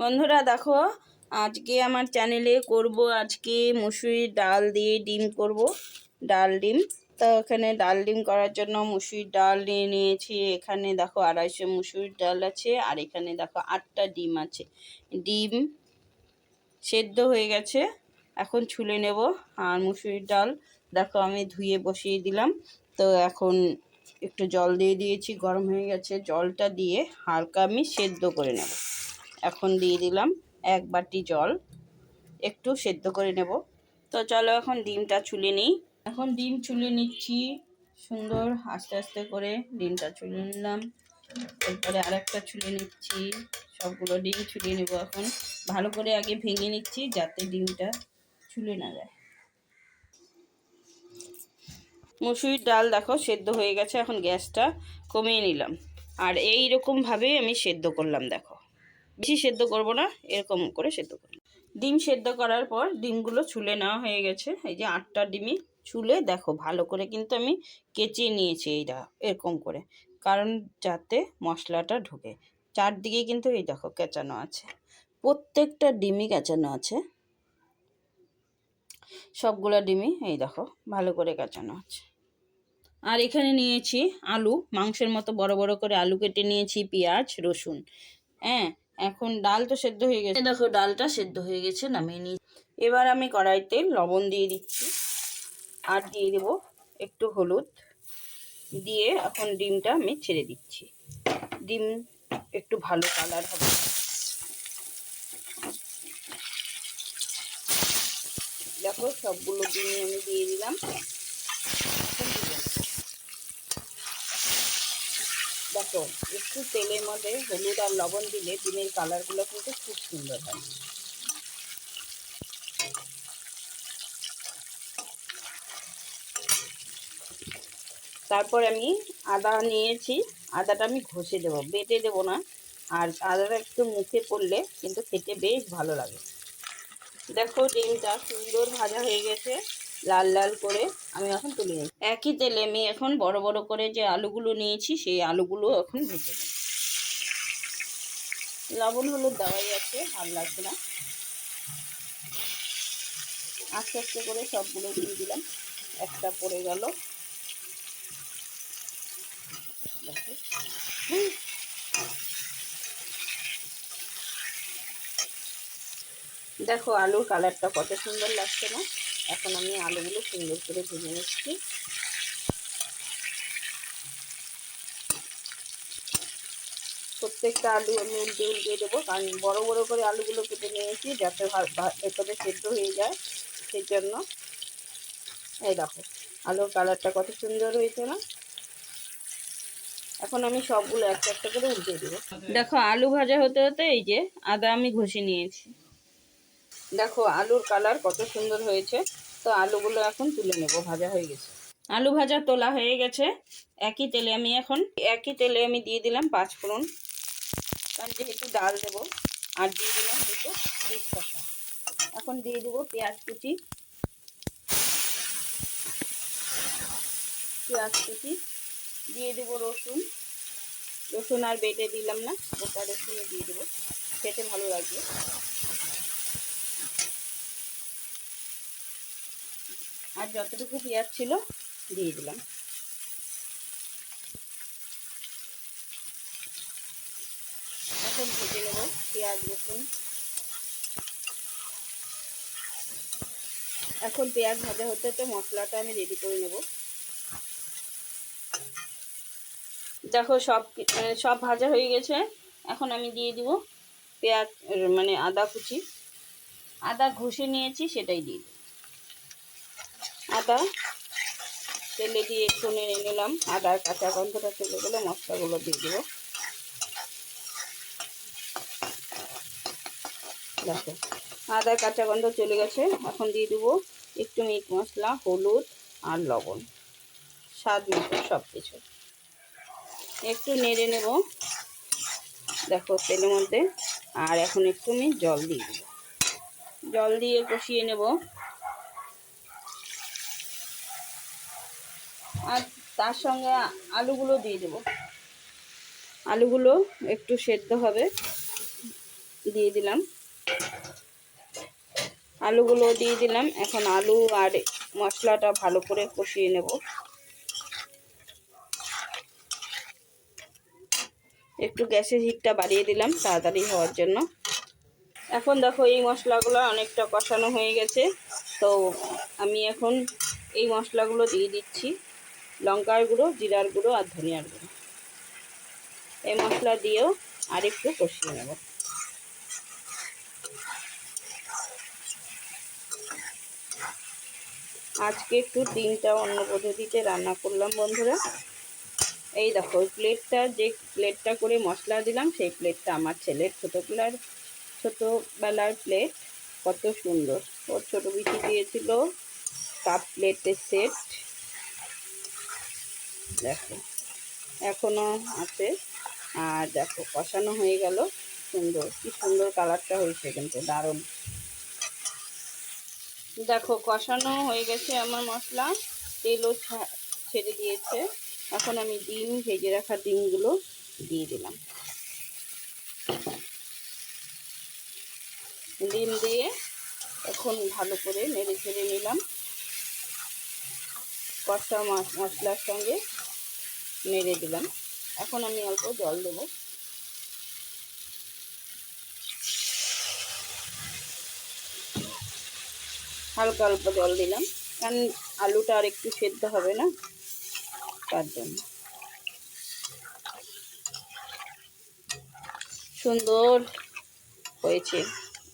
বন্ধুরা দেখো, আজকে আমার চ্যানেলে করব আজকে মুসুরির ডাল দিয়ে ডিম করব, ডাল ডিম। তো এখানে ডাল ডিম করার জন্য মুসুরির ডাল নিয়ে নিয়েছি, এখানে দেখো আড়াইশো মুসুরির ডাল আছে, আর এখানে দেখো আটটা ডিম আছে। ডিম সেদ্ধ হয়ে গেছে, এখন ছুলে নেব। আর মুসুরির ডাল দেখো আমি ধুয়ে বসিয়ে দিলাম। তো এখন একটু জল দিয়ে দিয়েছি, গরম হয়ে গেছে। জলটা দিয়ে হালকা আমি সেদ্ধ করে নেব। এখন দিয়ে দিলাম এক বাটি জল। একটু সেদ্ধ করে নেব। তো চলো এখন ডিমটা ছুলে নিই। এখন ডিম ছুলে নিচ্ছি। সুন্দর আস্তে আস্তে করে ডিমটা ছুলে নিলাম। এরপরে আরেকটা ছুলে নিচ্ছি। সবগুলো ডিম ছুলে নেব এখন। ভালো করে আগে ভেঙে নিচ্ছি যাতে ডিমটা ছুলে না যায়। মুসুরির ডাল দেখো সেদ্ধ হয়ে গেছে। এখন গ্যাসটা কমিয়ে নিলাম। আর এই রকমভাবেই আমি সেদ্ধ করলাম, দেখো। বেশি সেদ্ধ করব না, এরকম করে সেদ্ধ করলাম ডিম সেদ্ধ করার পর ডিমগুলো ছুলে নেওয়া হয়ে গেছে। এই যে আটটা ডিমই ছুলে দেখো ভালো করে কিন্তু আমি কেচিয়ে নিয়েছি এইটা এরকম করে। কারণ যাতে মশলাটা ঢুকে। চারদিকে কিন্তু এই দেখো কেচানো আছে। প্রত্যেকটা ডিমই কেচানো আছে। সবগুলো ডিমই এই দেখো ভালো করে কাচানো আছে। আর এখানে নিয়েছি আলু, মাংসের মতো বড় বড় করে আলু কেটে নিয়েছি, পেঁয়াজ, রসুন। হ্যাঁ এখন ডাল তো সেদ্ধ হয়ে গেছে। দেখো ডালটা সেদ্ধ হয়ে গেছে নামিয়ে নিই এবার আমি কড়াইতে লবণ দিয়ে দিচ্ছি। আর দিয়ে দেবো একটু হলুদ। দিয়ে এখন ডিমটা আমি ছেড়ে দিচ্ছি। ডিম একটু ভালো কালার হবে। দেখো সবগুলো ডিম আমি দিয়ে দিলাম। দেখো একটু তেলের মধ্যে হলুদ আর লবণ দিলে ডিমের কালারগুলো কিন্তু খুব সুন্দর হয়। তারপর আমি আদা নিয়েছি। আদাটা আমি ঘষে দেবো, বেটে দেবো না। আর আদাটা একটু মুখে পড়লে কিন্তু খেতে বেশ ভালো লাগে। দেখো ডিমটা সুন্দর ভাজা হয়ে গেছে। লাল লাল করে আমি এখন তুলে নিই একই তেলে আমি এখন বড় বড় করে যে আলুগুলো নিয়েছি, সেই আলুগুলো এখন ভেজে নিই লবণ, হলুদ দেওয়াই আছে, আর লাগবে না। আস্তে আস্তে করে সবগুলো দিয়ে দিলাম। একটা পড়ে গেল। দেখো দেখো আলুর কালারটা কত সুন্দর লাগছে না? এখন আমি আলুগুলো সুন্দর করে ভেজে নিচ্ছি। প্রত্যেকটা আলু আমি উল্টে উল্টে দেবো কারণ বড় বড় করে আলুগুলো কেটে নিয়েছি যাতে ভেতরে সেদ্ধ হয়ে যায় সেই জন্য এই দেখো আলুর কালারটা কত সুন্দর হয়েছে না? এখন আমি সবগুলো একটা একটা করে উল্টে দেবো। দেখো আলু ভাজা হতে হতে এই যে আদা আমি ঘষে নিয়েছি। দেখো আলুর কালার কত সুন্দর হয়েছে। তো আলুগুলো এখন তুলে নেব, ভাজা হয়ে গেছে। আলু ভাজা তোলা হয়ে গেছে। একই তেলে আমি এখন, একই তেলে আমি দিয়ে দিলাম পাঁচ ফোড়ন কারণ যেহেতু ডাল দেবো, আর দিয়ে দিলাম দুটো তেজপাতা। এখন দিয়ে দেবো পেঁয়াজ কুচি। পেঁয়াজ কুচি, দিয়ে দেবো রসুন। রসুন আর বেটে দিলাম না, গোটা রসুনে দিয়ে দেবো। খেতে ভালো লাগবে। যতটুকু পেঁয়াজ ছিল দিয়ে দিলাম। এখন ভেজে নেব পেঁয়াজ, রসুন। এখন পেঁয়াজ ভাজা হতে হতে মশলাটা আমি রেডি করে নেব। দেখো সব সব ভাজা হয়ে গেছে। এখন আমি দিয়ে দিব পেঁয়াজ মানে আদা কুচি। আদা ঘষে নিয়েছি, সেটাই দিয়ে দিই আদা। তেলে দিয়ে একটু নেড়ে নিলাম। আদার কাঁচা গন্ধটা চলে গেলে মশলাগুলো দিয়ে দেবো। দেখো, আদার কাঁচা গন্ধ চলে গেছে। এখন দিয়ে দেবো একটু মিট মশলা, হলুদ আর লবণ। স্বাদ মতো সব কিছু একটু নেড়ে নেব। দেখো, তেলের মধ্যে। আর এখন একটু আমি জল দিয়ে জল দিয়ে কষিয়ে নেব। আর তার সঙ্গে আলুগুলো দিয়ে দেবো। আলুগুলো একটু সেদ্ধ হবে, দিয়ে দিলাম। আলুগুলো দিয়ে দিলাম, এখন আলু আর মশলাটা ভালো করে কষিয়ে নেব। একটু গ্যাসের হিটটা বাড়িয়ে দিলাম তাড়াতাড়ি হওয়ার জন্য। এখন দেখো এই মশলাগুলো অনেকটা কষানো হয়ে গেছে, তো আমি এখন এই মশলাগুলো দিয়ে দিচ্ছি। লঙ্কার গুঁড়ো, জিরার গুঁড়ো আর ধনিয়ার গুঁড়ো। এই মশলা দিয়েও আর একটু কষিয়ে নেব। আজকে একটু ডিমটা অন্য পদ্ধতিতে রান্না করলাম বন্ধুরা। এই দেখো প্লেটটা, যে প্লেটটা করে মশলা দিলাম, সেই প্লেটটা আমার ছেলের ছোটোবেলার ছোটোবেলার প্লেট। কত সুন্দর। ওর ছোটো বিচি দিয়েছিল কাপ প্লেটের সেট। দেখো এখনও আছে। আর দেখো, কষানো হয়ে গেল। সুন্দর, কি সুন্দর কালারটা হয়েছে কিন্তু, দারুণ। দেখো, কষানো হয়ে গেছে আমার মশলা। তেলও ছেড়ে দিয়েছে। এখন আমি ডিম, ভেজে রাখা ডিমগুলো দিয়ে দিলাম। ডিম দিয়ে এখন ভালো করে নেড়ে ছেড়ে নিলাম। কষা মশলার সঙ্গে। নেড়ে দিলাম। এখন আমি অল্প জল দেবো। হালকা অল্প জল দিলাম। কারণ আলুটা আর একটু সেদ্ধ হবে না, তার জন্য। সুন্দর হয়েছে।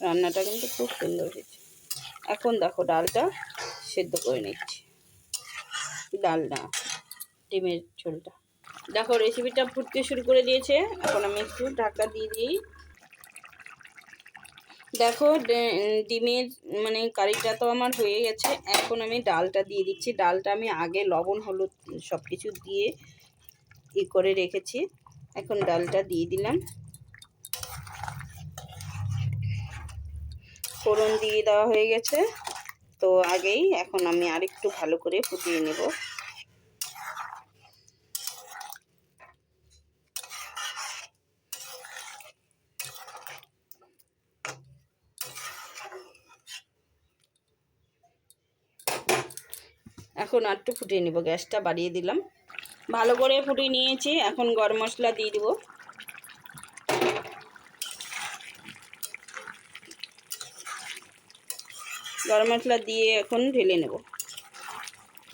রান্নাটা কিন্তু খুব সুন্দর হয়েছে। এখন দেখো ডালটা সেদ্ধ করে নিচ্ছি। ডাল না ডিমের ঝোলটা। দেখো রেসিপিটা ফুটতে শুরু করে দিয়েছে। এখন আমি একটু ঢাকা দিয়ে দিই। দেখো ডিমের মানে কারিটা তো আমার হয়ে গেছে। এখন আমি ডালটা দিয়ে দিচ্ছি। ডালটা আমি আগে লবণ, হলুদ সব কিছু দিয়ে ই করে রেখেছি। এখন ডালটা দিয়ে দিলাম। ফোড়ন দিয়ে দেওয়া হয়ে গেছে। তো আগেই এখন আমি আরেকটু ভালো করে ফুটিয়ে নেব। এখন একটু ফুটিয়ে নেব, গ্যাসটা বাড়িয়ে দিলাম। ভালো করে ফুটিয়ে নিয়েছি, এখন গরম মশলা দিয়ে দিব। গরম মশলা দিয়ে এখন ঢেলে নেব।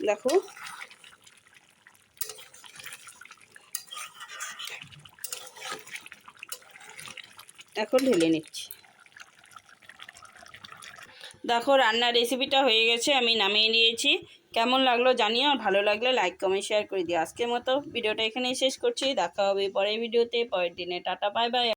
দেখো। এখন ঢেলে নিচ্ছি। দেখো, রান্নার রেসিপিটা হয়ে গেছে, আমি নামিয়ে নিয়েছি। কেমন লাগল জানিও, আর ভালো লাগলে লাইক কমেন্ট শেয়ার করে দিও। আজকের মতো ভিডিওটা এখানেই শেষ করছি। দেখা হবে পরের ভিডিওতে। পরের দিনে। Tata bye bye